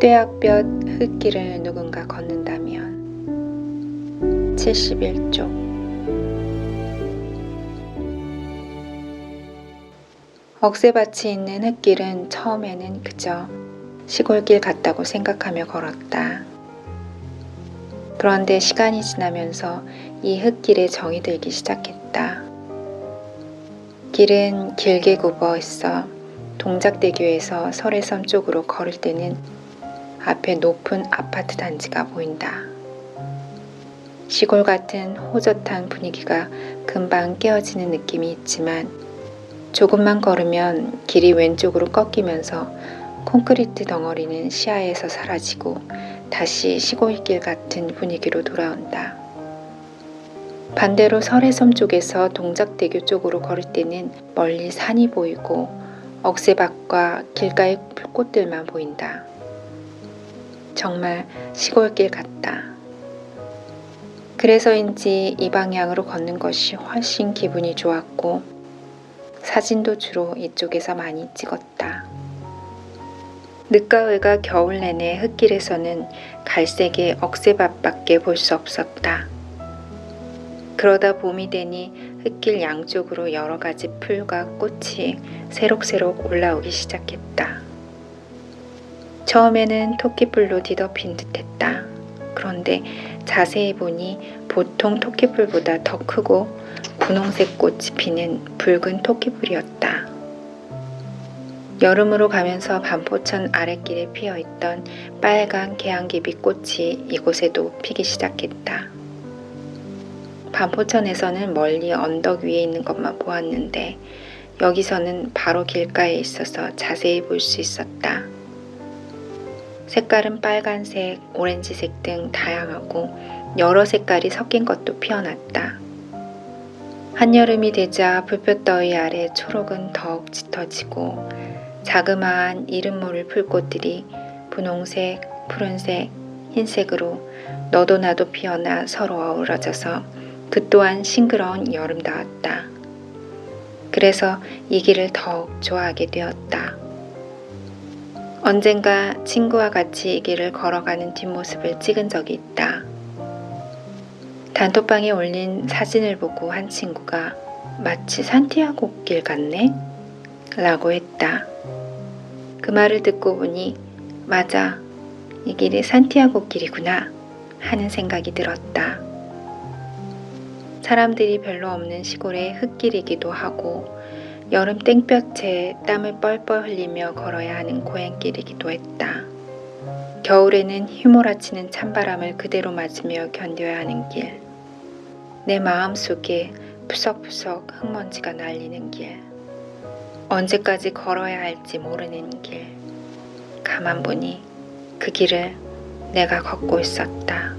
떼약볕 흙길을 누군가 걷는다면 71쪽 억새밭이 있는 흙길은 처음에는 그저 시골길 같다고 생각하며 걸었다. 그런데 시간이 지나면서 이 흙길에 정이 들기 시작했다. 길은 길게 굽어 있어 동작대교에서 설해섬 쪽으로 걸을 때는 앞에 높은 아파트 단지가 보인다. 시골 같은 호젓한 분위기가 금방 깨어지는 느낌이 있지만 조금만 걸으면 길이 왼쪽으로 꺾이면서 콘크리트 덩어리는 시야에서 사라지고 다시 시골길 같은 분위기로 돌아온다. 반대로 설해섬 쪽에서 동작대교 쪽으로 걸을 때는 멀리 산이 보이고 억새밭과 길가의 풀꽃들만 보인다. 정말 시골길 같다. 그래서인지 이 방향으로 걷는 것이 훨씬 기분이 좋았고 사진도 주로 이쪽에서 많이 찍었다. 늦가을과 겨울 내내 흙길에서는 갈색의 억새밭밖에 볼 수 없었다. 그러다 봄이 되니 흙길 양쪽으로 여러 가지 풀과 꽃이 새록새록 올라오기 시작했다. 처음에는 토끼풀로 뒤덮인 듯했다. 그런데 자세히 보니 보통 토끼풀보다 더 크고 분홍색 꽃이 피는 붉은 토끼풀이었다. 여름으로 가면서 반포천 아랫길에 피어있던 빨간 개항기비 꽃이 이곳에도 피기 시작했다. 반포천에서는 멀리 언덕 위에 있는 것만 보았는데 여기서는 바로 길가에 있어서 자세히 볼 수 있었다. 색깔은 빨간색, 오렌지색 등 다양하고 여러 색깔이 섞인 것도 피어났다. 한여름이 되자 불볕더위 아래 초록은 더욱 짙어지고 자그마한 이름 모를 풀꽃들이 분홍색, 푸른색, 흰색으로 너도 나도 피어나 서로 어우러져서 그 또한 싱그러운 여름다웠다. 그래서 이 길을 더욱 좋아하게 되었다. 언젠가 친구와 같이 이 길을 걸어가는 뒷모습을 찍은 적이 있다. 단톡방에 올린 사진을 보고 한 친구가 마치 산티아고 길 같네? 라고 했다. 그 말을 듣고 보니 맞아. 이 길이 산티아고 길이구나 하는 생각이 들었다. 사람들이 별로 없는 시골의 흙길이기도 하고 여름 땡볕에 땀을 뻘뻘 흘리며 걸어야 하는 고행길이기도 했다. 겨울에는 휘몰아치는 찬바람을 그대로 맞으며 견뎌야 하는 길. 내 마음 속에 푸석푸석 흙먼지가 날리는 길. 언제까지 걸어야 할지 모르는 길. 가만 보니 그 길을 내가 걷고 있었다.